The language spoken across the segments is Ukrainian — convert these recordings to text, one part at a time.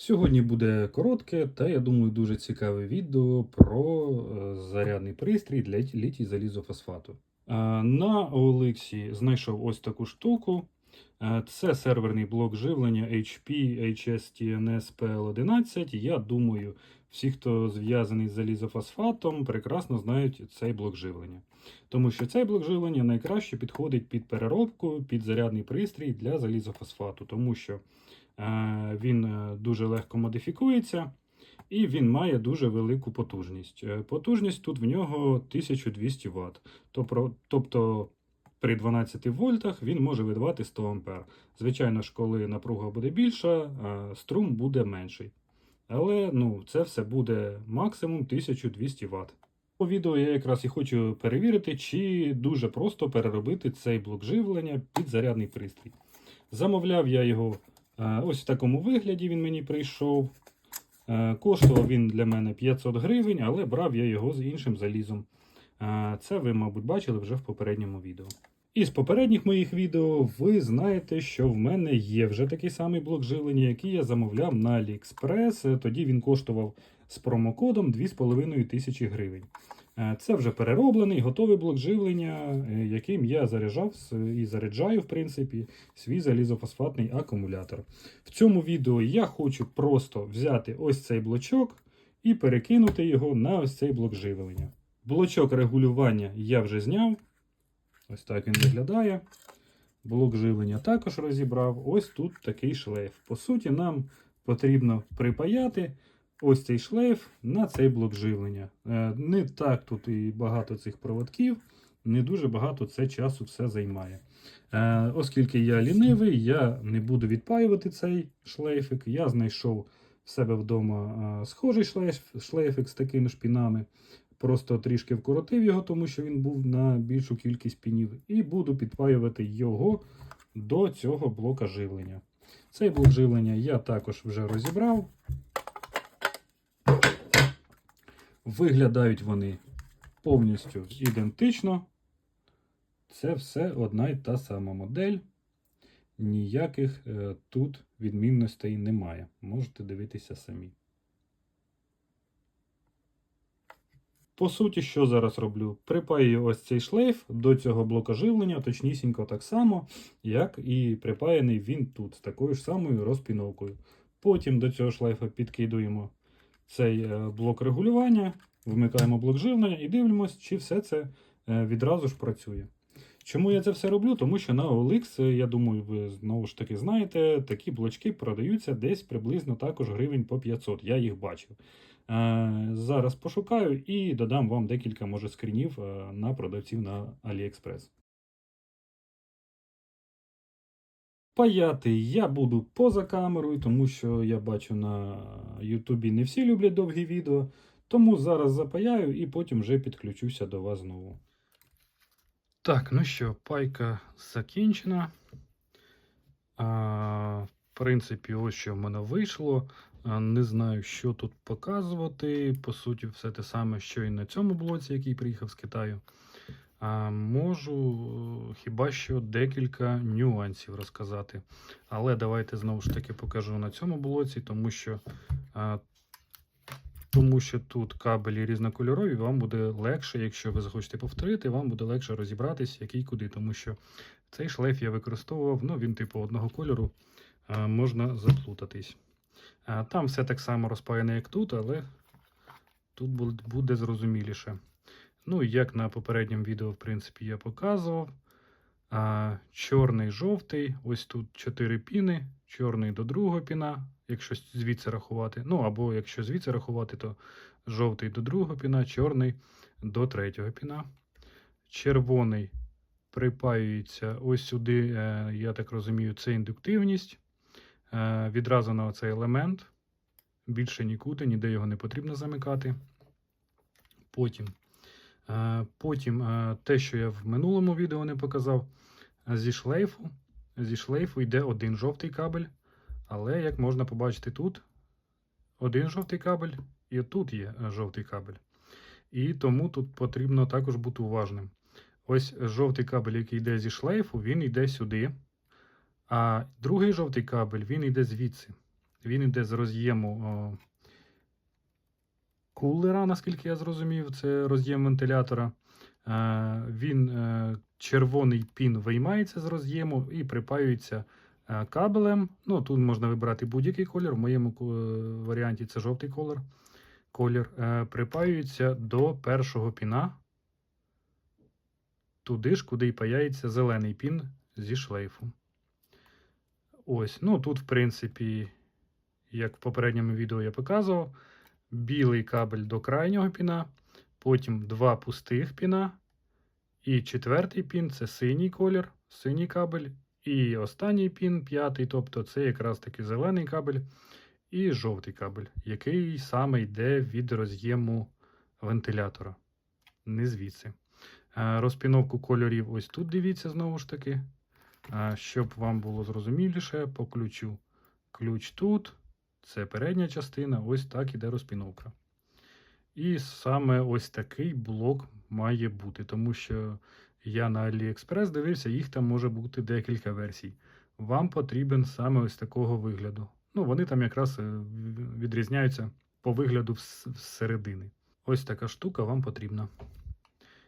Сьогодні буде коротке та, я думаю, дуже цікаве відео про е, зарядний пристрій для літій залізофосфату. Е, На OLX знайшов ось таку штуку. Е, Це серверний блок живлення HP HSTNS PL11. Я думаю, всі, хто зв'язаний з залізофосфатом, прекрасно знають цей блок живлення. Тому що цей блок живлення найкраще підходить під переробку, під зарядний пристрій для залізофосфату, тому що Він е, дуже легко модифікується і він має дуже велику потужність. Е, Потужність тут в нього 1200 Вт. Тобто, при 12 вольтах він може видавати 100 А. Звичайно ж, коли напруга буде більша, струм буде менший. Але ну, це все буде максимум 1200 Вт. По відео я якраз і хочу перевірити, чи дуже просто переробити цей блок живлення під зарядний пристрій. Замовляв я його Е, Ось в такому вигляді він мені прийшов. Е, Коштував він для мене 500 гривень, але брав я його з іншим залізом. Е, Це ви, мабуть, бачили вже в попередньому відео. Із попередніх моїх відео ви знаєте, що в мене є вже такий самий блок живлення, який я замовляв на AliExpress. Тоді він коштував з промокодом 2500 гривень. Е, Це вже перероблений, готовий блок живлення, е, яким я заряджав і заряджаю, в принципі, свій залізофосфатний акумулятор. В цьому відео я хочу просто взяти ось цей блочок і перекинути його на ось цей блок живлення. Блочок регулювання я вже зняв. Ось так він виглядає. Блок живлення також розібрав. Ось тут такий шлейф. По суті, нам потрібно припаяти ось цей шлейф на цей блок живлення. Е, Не так тут і багато цих проводків, не дуже багато це часу все займає. Е, Оскільки я лінивий, я не буду відпаювати цей шлейфик. Я знайшов в себе вдома е, схожий шлейф, шлейфик з такими шпінами. Просто трішки вкоротив його, тому що він був на більшу кількість пінів, і буду підпаювати його до цього блока живлення. Цей блок живлення я також вже розібрав. Виглядають вони повністю ідентично. Це все одна й та сама модель. Ніяких е, тут відмінностей немає. Можете дивитися самі. По суті, що зараз роблю? Припаю ось цей шлейф до цього блока живлення, точнісінько так само, як і припаяний він тут, з такою ж самою розпіновкою. Потім до цього шлейфа підкидуємо цей е, блок регулювання, вмикаємо блок живлення і дивимося, чи все це е, відразу ж працює. Чому я це все роблю? Тому що на OLX, е, я думаю, ви знову ж таки знаєте, такі блочки продаються десь приблизно також гривень по 500. Я їх бачив. Зараз пошукаю і додам вам декілька, може, скрінів на продавців на AliExpress. Паяти я буду поза камерою, тому що я бачу на Ютубі не всі люблять довгі відео. Тому зараз запаяю і потім вже підключуся до вас знову. Так, ну що, пайка закінчена. А, в принципі, ось що в мене вийшло. А, Не знаю, що тут показувати. По суті, все те саме, що і на цьому блоці, який приїхав з Китаю. А, можу е, хіба що декілька нюансів розказати. Але давайте знову ж таки покажу на цьому блоці, тому що, а, тому що тут кабелі різнокольорові, вам буде легше, якщо ви захочете повторити, вам буде легше розібратись, який куди. Тому що цей шлейф я використовував, ну він типу одного кольору, а, можна заплутатись. А, там все так само розпаяне, як тут, але тут буде- буде зрозуміліше. Ну, як на попередньому відео, в принципі, я показував. А, чорний, жовтий, ось тут 4 піни, чорний до другого піна, якщо звідси рахувати. Ну, або якщо звідси рахувати, то жовтий до другого піна, чорний до третього піна. Червоний припаюється ось сюди, е, я так розумію, це індуктивність. Е, відразу на цей елемент. Більше нікуди, ніде його не потрібно замикати. Потім Потім е, те, що я в минулому відео не показав, е, зі шлейфу. Зі шлейфу йде один жовтий кабель. Але, як можна побачити тут, один жовтий кабель, і тут є е, жовтий кабель. І тому тут потрібно також бути уважним. Ось жовтий кабель, який йде зі шлейфу, він йде сюди. А другий жовтий кабель він йде звідси. Він йде з роз'єму кулера, наскільки я зрозумів, це роз'єм вентилятора. Е, Він е, червоний пін виймається з роз'єму і припаюється е, кабелем. Ну, тут можна вибрати будь-який колір. В моєму варіанті це жовтий колір. колір. Припаюється до першого піна. Туди ж, куди й паяється зелений пін зі шлейфу. Ось, ну тут, в принципі, як в попередньому відео я показував, білий кабель до крайнього піна, потім два пустих піна, і четвертий пін це синій колір, синій кабель, і останній пін, п'ятий, тобто це якраз таки зелений кабель і жовтий кабель, який саме йде від роз'єму вентилятора. Не звідси. Е, Розпіновку кольорів ось тут дивіться знову ж таки. Е, Щоб вам було зрозуміліше, по ключу. Ключ тут, це передня частина, ось так іде розпіновка. І саме ось такий блок має бути, тому що я на AliExpress дивився, їх там може бути декілька версій. Вам потрібен саме ось такого вигляду. Ну, вони там якраз е, відрізняються по вигляду всередини. Ось така штука вам потрібна.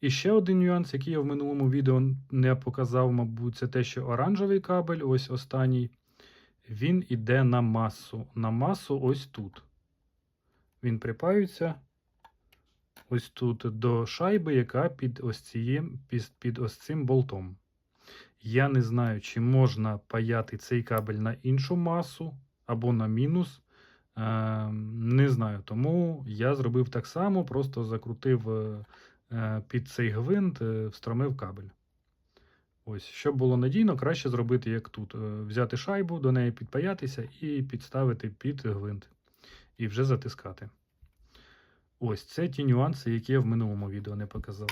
І ще один нюанс, який я в минулому відео не показав, мабуть, це те, що оранжевий кабель, ось останній, він іде на масу. На масу ось тут. Він припаюється ось тут до шайби, яка під ось, цієм, під, під ось цим болтом. Я не знаю, чи можна паяти цей кабель на іншу масу або на мінус. Е, не знаю. Тому я зробив так само, просто закрутив е, е, під цей гвинт, е, встромив кабель. Ось, щоб було надійно, краще зробити як тут: Е, взяти шайбу, до неї підпаятися і підставити під гвинт. І вже затискати. Ось це ті нюанси, які я в минулому відео не показав.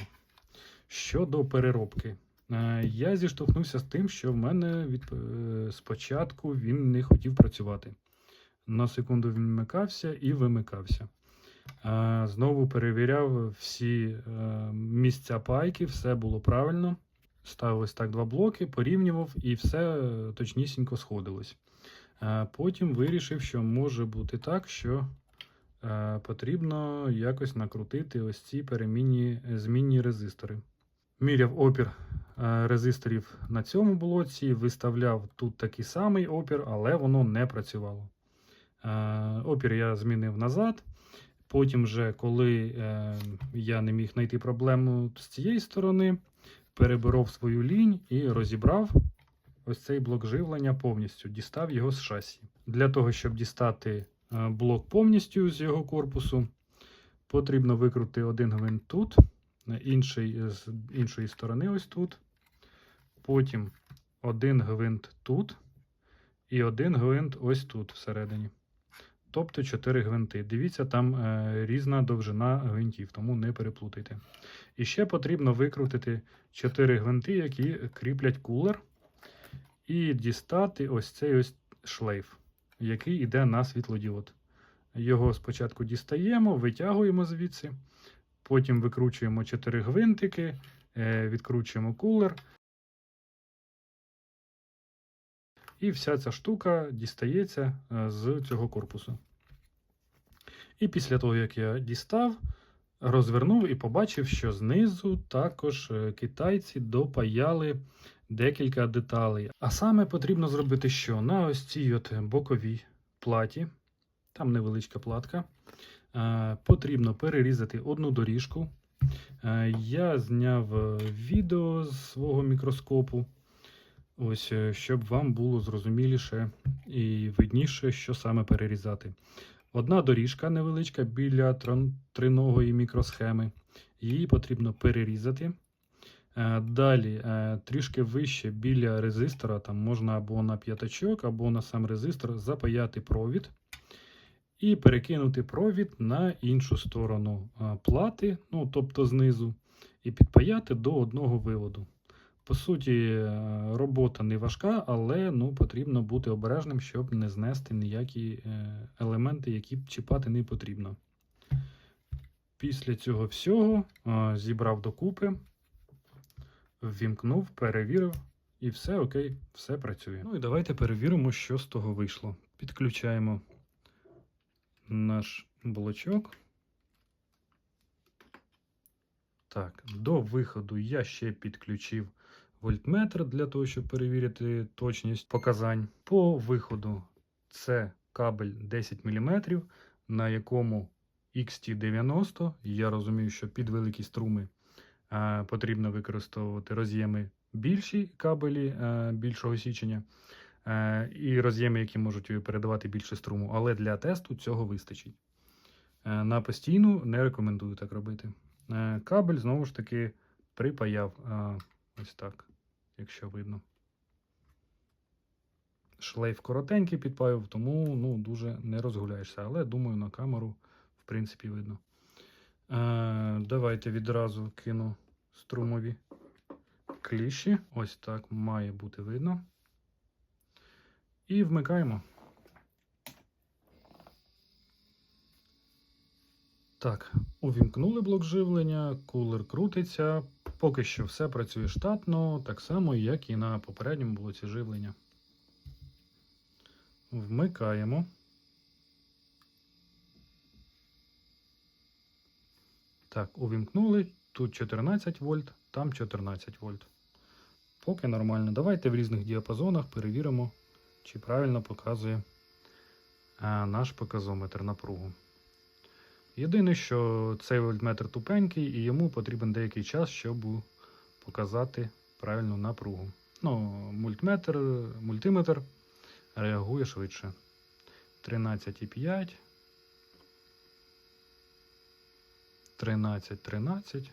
Щодо переробки, Е, я зіштовхнувся з тим, що в мене від, е, спочатку він не хотів працювати. На секунду він вмикався і вимикався. Знову перевіряв всі місця пайки, все було правильно. Ставив так два блоки, порівнював і все е, точнісінько сходилось. Е, Потім вирішив, що може бути так, що е, потрібно якось накрутити ось ці перемінні змінні резистори. Міряв опір резисторів на цьому блоці, виставляв тут такий самий опір, але воно не працювало. Опір я змінив назад. Потім, вже, коли я не міг знайти проблему з цієї сторони, переборов свою лінь і розібрав ось цей блок живлення повністю, дістав його з шасі. Для того, щоб дістати е, блок повністю з його корпусу, потрібно викрути один гвинт тут, інший з іншої сторони, ось тут. Потім один гвинт тут і один гвинт ось тут всередині. Тобто 4 гвинти. Дивіться, там е, різна довжина гвинтів, тому не переплутайте. І ще потрібно викрутити 4 гвинти, які кріплять кулер, і дістати ось цей ось шлейф, який йде на світлодіод. Його спочатку дістаємо, витягуємо звідси, потім викручуємо 4 гвинтики, е, відкручуємо кулер. І вся ця штука дістається е, з цього корпусу. І після того, як я дістав, розвернув і побачив, що знизу також е, китайці допаяли декілька деталей. А саме потрібно зробити що? На ось цій от боковій платі, там невеличка платка, е, потрібно перерізати одну доріжку. Е, Я зняв відео з свого мікроскопу. Ось, щоб вам було зрозуміліше і видніше, що саме перерізати. Одна доріжка невеличка біля триногої мікросхеми. Її потрібно перерізати. Е, Далі, е, трішки вище біля резистора, там можна або на п'ятачок, або на сам резистор запаяти провід і перекинути провід на іншу сторону е, плати, ну тобто знизу, і підпаяти до одного виводу. По суті, е, робота не важка, але ну, потрібно бути обережним, щоб не знести ніякі е, елементи, які чіпати не потрібно. Після цього всього е, зібрав докупи, ввімкнув, перевірив, і все окей, все працює. Ну і давайте перевіримо, що з того вийшло. Підключаємо наш блочок. Так, до виходу я ще підключив вольтметр для того, щоб перевірити точність показань. По виходу це кабель 10 мм, на якому XT90. Я розумію, що під великі струми е, потрібно використовувати роз'єми більші кабелі е, більшого січення. Е, і роз'єми, які можуть передавати більше струму, але для тесту цього вистачить. На постійну не рекомендую так робити. Кабель знову ж таки припаяв ось так, якщо видно. Шлейф коротенький підпаюв, тому ну, дуже не розгуляєшся. Але думаю, на камеру, в принципі, видно. Е, Давайте відразу кину струмові кліші. Ось так має бути видно. І вмикаємо. Так, увімкнули блок живлення, кулер крутиться. Поки що все працює штатно, так само, як і на попередньому блоці живлення. Вмикаємо. Так, увімкнули. Тут 14 вольт, там 14 вольт. Поки нормально. Давайте в різних діапазонах перевіримо, чи правильно показує наш показометр напругу. Єдине, що цей вольтметр тупенький і йому потрібен деякий час, щоб показати правильну напругу. Ну, мультиметр, мультиметр реагує швидше. 13,5. 13, 13.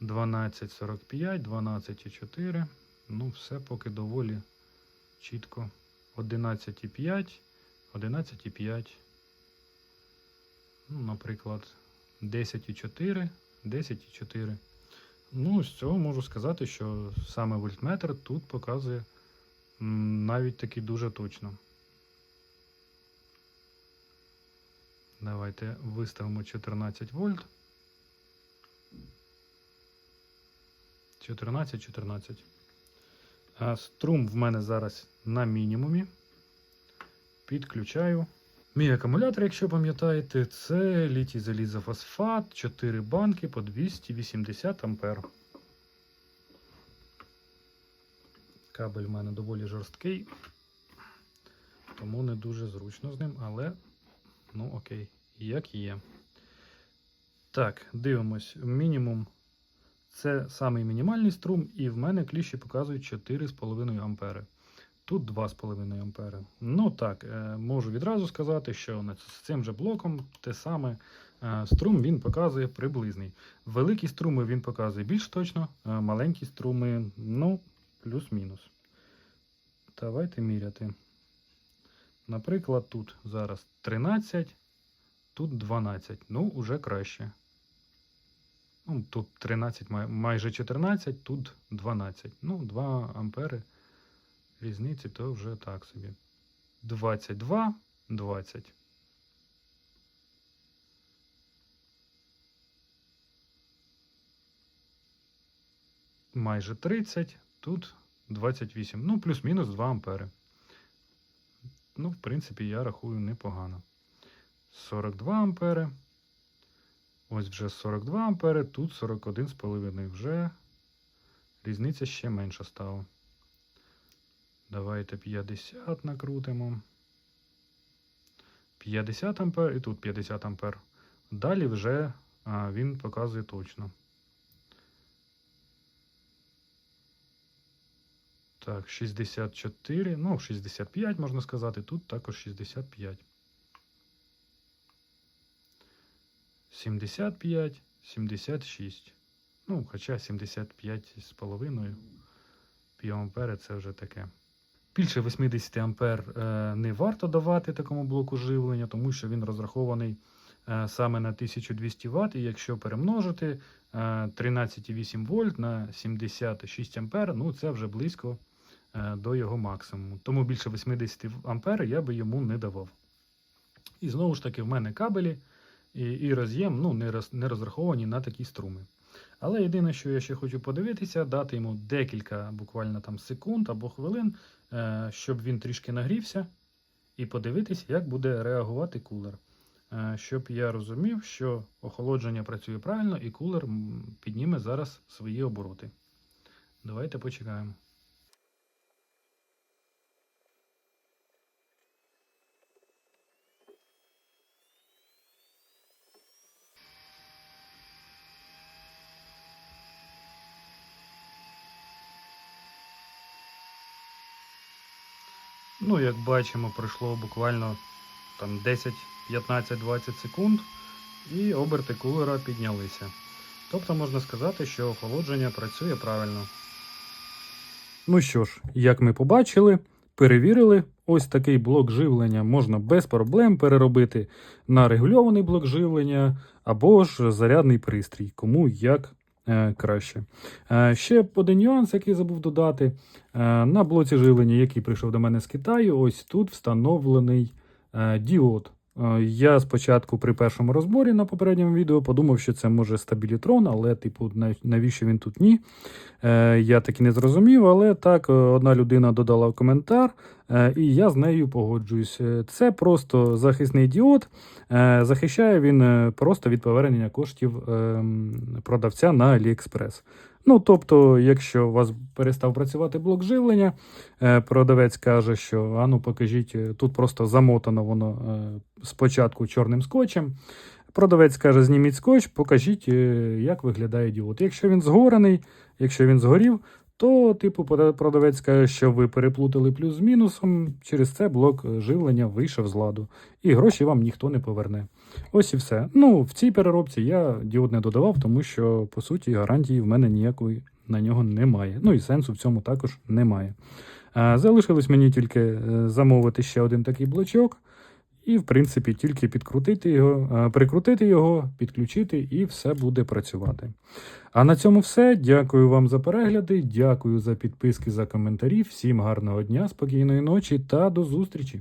12,45, 12,4. Ну, все поки доволі чітко. 11,5, 11,5. Ну, наприклад, 10,4, 10,4. Ну, з цього можу сказати, що саме вольтметр тут показує навіть таки дуже точно. Давайте виставимо 14 вольт. 14, 14. А струм в мене зараз на мінімумі. Підключаю. Мій акумулятор, якщо пам'ятаєте, це літій залізофосфат, 4 банки по 280 ампер. Кабель в мене доволі жорсткий, тому не дуже зручно з ним, але ну окей, як є. Так, дивимось. Мінімум це самий мінімальний струм, і в мене кліщі показують 4,5 ампери. Тут 2,5 ампери. Ну так, е, можу відразу сказати, що з цим же блоком те саме е, струм він показує приблизний. Великі струми він показує більш точно, е, маленькі струми, ну, плюс-мінус. Давайте міряти. Наприклад, тут зараз 13, тут 12. Ну, уже краще. Ну, тут 13, май- майже 14, тут 12. Ну, 2 ампери різниці, то вже так собі. 22, 20. Майже 30, тут 28. Ну, плюс-мінус 2 ампери. Ну, в принципі, я рахую непогано. 42 ампери. Ось вже 42 ампери, тут 41,5. Вже різниця ще менша стала. Давайте 50 накрутимо. 50 ампер і тут 50 ампер. Далі вже а, він показує точно. Так, 64, ну, 65 можна сказати, тут також 65. 75, 76. Ну, хоча 75 з половиною півампери це вже таке. Більше 80 ампер е, не варто давати такому блоку живлення, тому що він розрахований е, саме на 1200 Вт. І якщо перемножити е, 13,8 вольт на 76 ампер, ну це вже близько е, до його максимуму. Тому більше 80 ампер я би йому не давав. І знову ж таки, в мене кабелі і роз'єм ну, не розраховані на такі струми. Але єдине, що я ще хочу подивитися, дати йому декілька буквально там секунд або хвилин, е, щоб він трішки нагрівся, і подивитися, як буде реагувати кулер. Е, Щоб я розумів, що охолодження працює правильно і кулер підніме зараз свої обороти. Давайте почекаємо. Ну, як бачимо, пройшло буквально там 10, 15, 20 секунд, і оберти кулера піднялися. Тобто можна сказати, що охолодження працює правильно. Ну що ж, як ми побачили, перевірили, ось такий блок живлення можна без проблем переробити на регульований блок живлення або ж зарядний пристрій, кому як краще. Е, ще один нюанс, який забув додати. Е, на блоці живлення, який прийшов до мене з Китаю, ось тут встановлений е, діод. Е, Я спочатку при першому розборі на попередньому відео подумав, що це може стабілітрон, але, типу, навіщо він тут ні? Е, Я так і не зрозумів, але так, е, одна людина додала коментар, і я з нею погоджуюсь. Це просто захисний діод. Захищає він просто від повернення коштів ем, продавця на AliExpress. Ну, тобто, якщо у вас перестав працювати блок живлення, е, продавець каже, що а ну покажіть, е, тут просто замотано воно е, спочатку чорним скотчем. Продавець каже, зніміть скотч, покажіть, як виглядає діод. Якщо він згорений, якщо він згорів, то типу продавець каже, що ви переплутали плюс з мінусом. Через це блок живлення вийшов з ладу, і гроші вам ніхто не поверне. Ось і все. Ну, в цій переробці я діод не додавав, тому що по суті гарантії в мене ніякої на нього немає. Ну і сенсу в цьому також немає. Залишилось мені тільки е, замовити ще один такий блочок. І, в принципі, тільки підкрутити його, прикрутити його, підключити, і все буде працювати. А на цьому все. Дякую вам за перегляди, дякую за підписки, за коментарі. Всім гарного дня, спокійної ночі та до зустрічі!